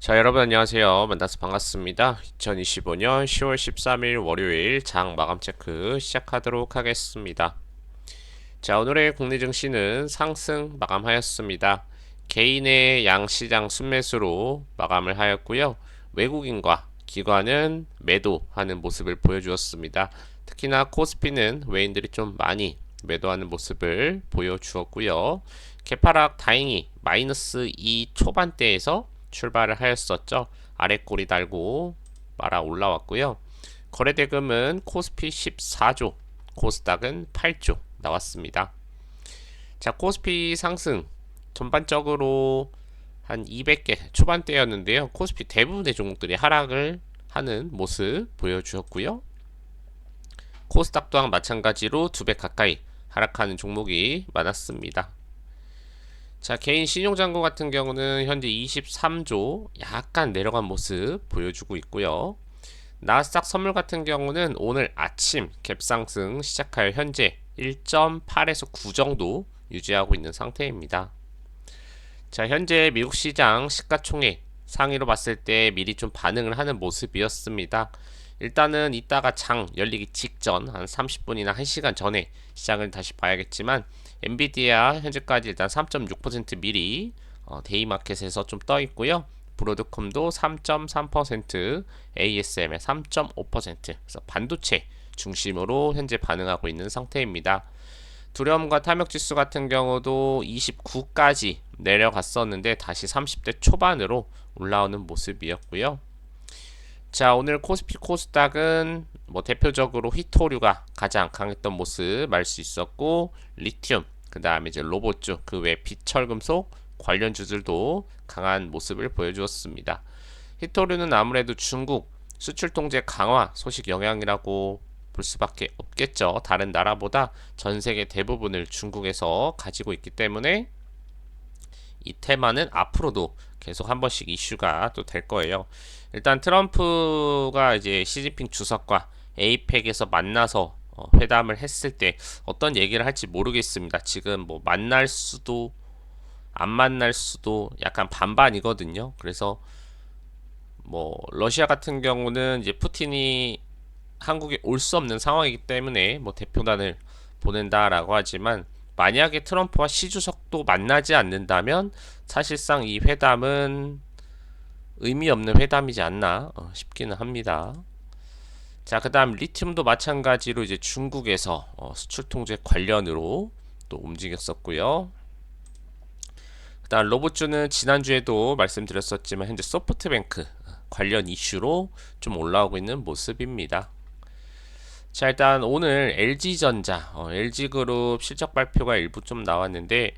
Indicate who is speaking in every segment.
Speaker 1: 자, 여러분 안녕하세요. 만나서 반갑습니다. 2025년 10월 13일 월요일 장 마감 체크 시작하도록 하겠습니다. 자, 오늘의 국내 증시는 상승 마감하였습니다. 개인의 양시장 순매수로 마감을 하였고요. 외국인과 기관은 매도하는 모습을 보여주었습니다. 특히나 코스피는 외인들이 좀 많이 매도하는 모습을 보여주었고요. 개파락 다행히 마이너스 2 초반대에서 출발을 하였었죠. 아래 꼬리 달고 말아 올라왔고요. 거래대금은 코스피 14조, 코스닥은 8조 나왔습니다. 자, 코스피 상승 전반적으로 한 200개 초반대였는데요. 코스피 대부분의 종목들이 하락을 하는 모습 보여주었고요. 코스닥 또한 마찬가지로 두 배 가까이 하락하는 종목이 많았습니다. 자, 개인 신용잔고 같은 경우는 현재 23조 약간 내려간 모습 보여주고 있고요. 나스닥 선물 같은 경우는 오늘 아침 갭상승 시작하여 현재 1.8에서 9 정도 유지하고 있는 상태입니다. 자, 현재 미국 시장 시가총액 상위로 봤을 때 미리 좀 반응을 하는 모습이었습니다. 일단은 이따가 장 열리기 직전 한 30분이나 1시간 전에 시장을 다시 봐야겠지만 엔비디아 현재까지 일단 3.6% 미리 어, 데이마켓에서 좀 떠 있고요. 브로드콤도 3.3%, ASM의 3.5% 그래서 반도체 중심으로 현재 반응하고 있는 상태입니다. 두려움과 탐욕 지수 같은 경우도 29까지 내려갔었는데 다시 30대 초반으로 올라오는 모습이었고요. 자, 오늘 코스피 코스닥은 뭐 대표적으로 히토류가 가장 강했던 모습 알 수 있었고 리튬, 그 다음에 이제 로봇주, 그 외 비철금속 관련 주들도 강한 모습을 보여주었습니다. 히토류는 아무래도 중국 수출 통제 강화 소식 영향이라고 볼 수밖에 없겠죠. 다른 나라보다 전 세계 대부분을 중국에서 가지고 있기 때문에 이 테마는 앞으로도 계속 한 번씩 이슈가 또 될 거예요. 일단 트럼프가 이제 시진핑 주석과 에이펙에서 만나서 어, 회담을 했을 때 어떤 얘기를 할지 모르겠습니다. 지금 뭐 만날 수도 안 만날 수도 약간 반반이거든요. 그래서 뭐 러시아 같은 경우는 이제 푸틴이 한국에 올 수 없는 상황이기 때문에 뭐 대표단을 보낸다라고 하지만 만약에 트럼프와 시 주석도 만나지 않는다면 사실상 이 회담은 의미 없는 회담이지 않나 어, 싶기는 합니다. 자, 그다음 리튬도 마찬가지로 이제 중국에서 어, 수출 통제 관련으로 또 움직였었고요. 그다음 로봇주는 지난주에도 말씀드렸었지만 현재 소프트뱅크 관련 이슈로 좀 올라오고 있는 모습입니다. 자, 일단 오늘 LG전자, 어, LG그룹 실적 발표가 일부 좀 나왔는데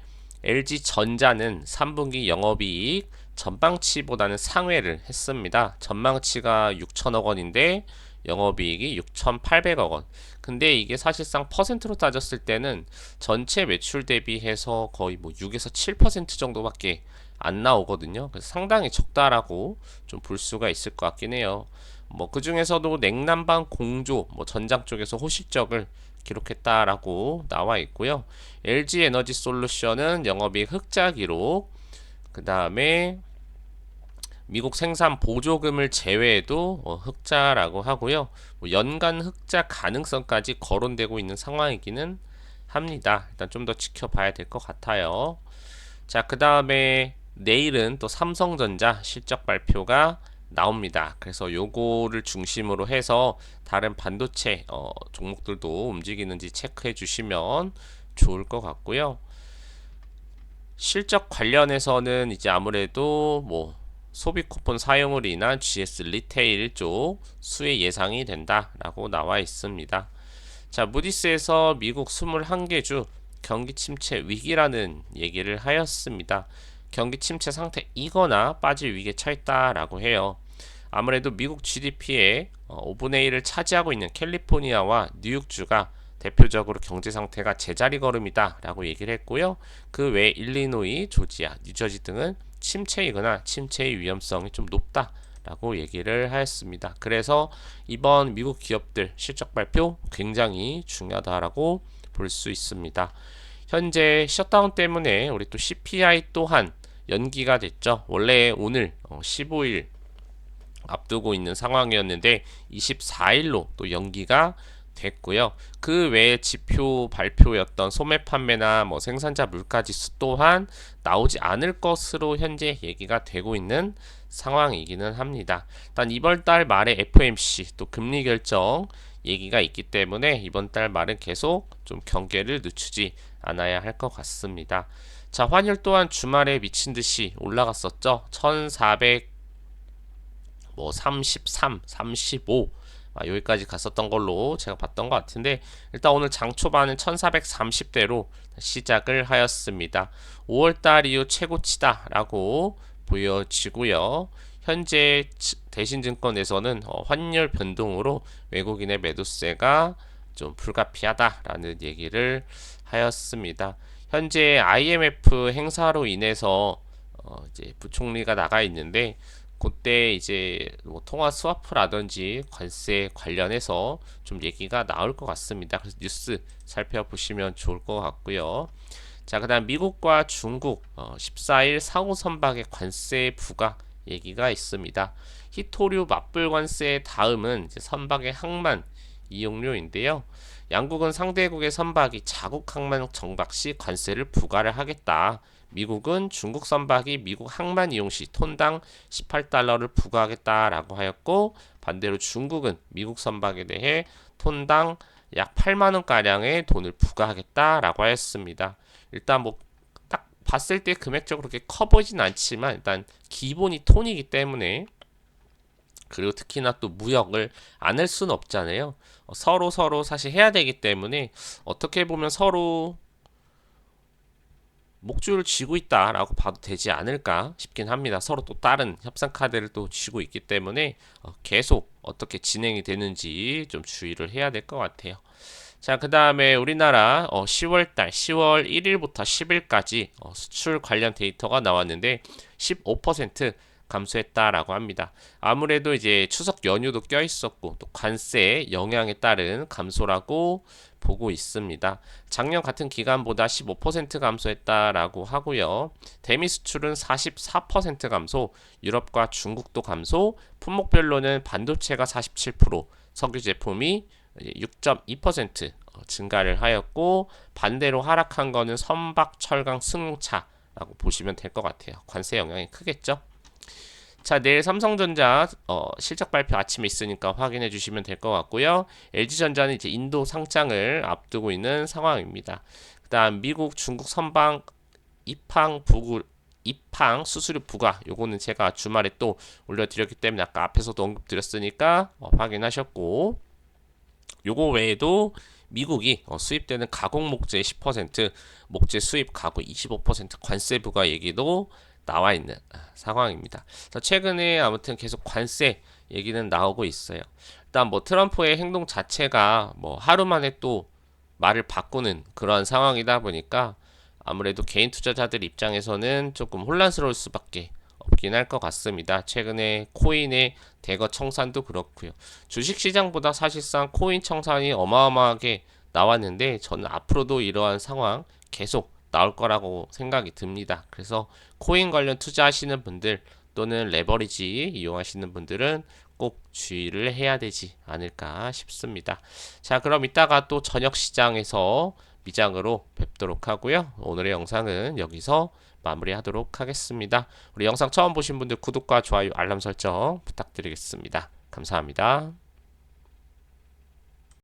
Speaker 1: LG전자는 3분기 영업이익 전망치보다는 상회를 했습니다. 전망치가 6천억 원인데 영업이익이 6,800억 원. 근데 이게 사실상 퍼센트로 따졌을 때는 전체 매출 대비해서 거의 뭐 6에서 7% 정도밖에 안 나오거든요. 그래서 상당히 적다라고 좀 볼 수가 있을 것 같긴 해요. 뭐 그 중에서도 냉난방 공조, 뭐 전장 쪽에서 호실적을 기록했다라고 나와 있고요. LG 에너지 솔루션은 영업이익 흑자 기록, 그 다음에 미국 생산 보조금을 제외해도 어, 흑자라고 하고요. 뭐 연간 흑자 가능성까지 거론되고 있는 상황이기는 합니다. 일단 좀 더 지켜봐야 될 것 같아요. 자, 그 다음에 내일은 또 삼성전자 실적 발표가 나옵니다. 그래서 요거를 중심으로 해서 다른 반도체 어, 종목들도 움직이는지 체크해 주시면 좋을 것 같고요. 실적 관련해서는 이제 아무래도 뭐 소비 쿠폰 사용으로 인한 GS 리테일 쪽 수혜 예상이 된다라고 나와 있습니다. 자, 무디스에서 미국 21개 주 경기 침체 위기라는 얘기를 하였습니다. 경기 침체 상태이거나 빠질 위기에 처했다라고 해요. 아무래도 미국 GDP의 5분의 어, 1을 차지하고 있는 캘리포니아와 뉴욕주가 대표적으로 경제 상태가 제자리 걸음이다라고 얘기를 했고요. 그외 일리노이, 조지아, 뉴저지 등은 침체이거나 침체의 위험성이 좀 높다 라고 얘기를 하였습니다. 그래서 이번 미국 기업들 실적 발표 굉장히 중요하다라고 볼 수 있습니다. 현재 셧다운 때문에 우리 또 CPI 또한 연기가 됐죠. 원래 오늘 어, 15일 앞두고 있는 상황이었는데 24일로 또 연기가 됐고요. 그 외에 지표 발표였던 소매 판매나 뭐 생산자 물가 지수 또한 나오지 않을 것으로 현재 얘기가 되고 있는 상황이기는 합니다. 일단 이번 달 말에 FOMC 또 금리 결정 얘기가 있기 때문에 이번 달 말은 계속 좀 경계를 늦추지 않아야 할 것 같습니다. 자, 환율 또한 주말에 미친 듯이 올라갔었죠. 1400, 뭐 33, 35, 아, 여기까지 갔었던 걸로 제가 봤던 것 같은데 일단 오늘 장 초반은 1430대로 시작을 하였습니다. 5월달 이후 최고치다라고 보여지고요. 현재 대신증권에서는 어, 환율 변동으로 외국인의 매도세가 좀 불가피하다라는 얘기를 하였습니다. 현재 IMF 행사로 인해서 어 이제 부총리가 나가 있는데 그때 이제 뭐 통화 스와프라든지 관세 관련해서 좀 얘기가 나올 것 같습니다. 그래서 뉴스 살펴보시면 좋을 것 같고요. 자, 그다음 미국과 중국 어, 14일 상호 선박의 관세 부과 얘기가 있습니다. 히토류 맞불 관세 다음은 선박의 항만 이용료인데요. 양국은 상대국의 선박이 자국 항만 정박 시 관세를 부과를 하겠다. 미국은 중국 선박이 미국 항만 이용 시 톤당 18달러를 부과하겠다라고 하였고 반대로 중국은 미국 선박에 대해 톤당 약 8만 원 가량의 돈을 부과하겠다라고 하였습니다. 일단 뭐 딱 봤을 때 금액적으로 그렇게 커 보이진 않지만 일단 기본이 톤이기 때문에 그리고 특히나 또 무역을 안 할 수는 없잖아요. 어, 서로 서로 사실 해야 되기 때문에 어떻게 보면 서로 목줄을 쥐고 있다라고 봐도 되지 않을까 싶긴 합니다. 서로 또 다른 협상 카드를 또 쥐고 있기 때문에 어, 계속 어떻게 진행이 되는지 좀 주의를 해야 될 것 같아요. 자, 그 다음에 우리나라 어, 10월달 10월 1일부터 10일까지 어, 수출 관련 데이터가 나왔는데 15% 감소했다라고 합니다. 아무래도 이제 추석 연휴도 껴 있었고 또 관세 영향에 따른 감소라고 보고 있습니다. 작년 같은 기간보다 15% 감소했다라고 하고요. 대미 수출은 44% 감소, 유럽과 중국도 감소, 품목별로는 반도체가 47%, 석유 제품이 6.2% 증가를 하였고 반대로 하락한 거는 선박, 철강, 승용차라고 보시면 될 것 같아요. 관세 영향이 크겠죠? 자, 내일 삼성전자 어, 실적 발표 아침에 있으니까 확인해 주시면 될 것 같고요. LG전자는 이제 인도 상장을 앞두고 있는 상황입니다. 그다음 미국, 중국 선방 입항 부구 입항 수수료 부과 요거는 제가 주말에 또 올려드렸기 때문에 아까 앞에서도 언급드렸으니까 어, 확인하셨고 요거 외에도 미국이 어, 수입되는 가공 목재 10% 목재 수입 가구 25% 관세 부과 얘기도 나와 있는 아, 상황입니다. 최근에 아무튼 계속 관세 얘기는 나오고 있어요. 일단 뭐 트럼프의 행동 자체가 뭐 하루 만에 또 말을 바꾸는 그런 상황이다 보니까 아무래도 개인 투자자들 입장에서는 조금 혼란스러울 수밖에 없긴 할 것 같습니다. 최근에 코인의 대거 청산도 그렇고요. 주식 시장보다 사실상 코인 청산이 어마어마하게 나왔는데 저는 앞으로도 이러한 상황 계속 나올 거라고 생각이 듭니다. 그래서 코인 관련 투자하시는 분들 또는 레버리지 이용하시는 분들은 꼭 주의를 해야 되지 않을까 싶습니다. 자, 그럼 이따가 또 저녁 시장에서 미장으로 뵙도록 하고요. 오늘의 영상은 여기서 마무리하도록 하겠습니다. 우리 영상 처음 보신 분들 구독과 좋아요, 알람 설정 부탁드리겠습니다. 감사합니다.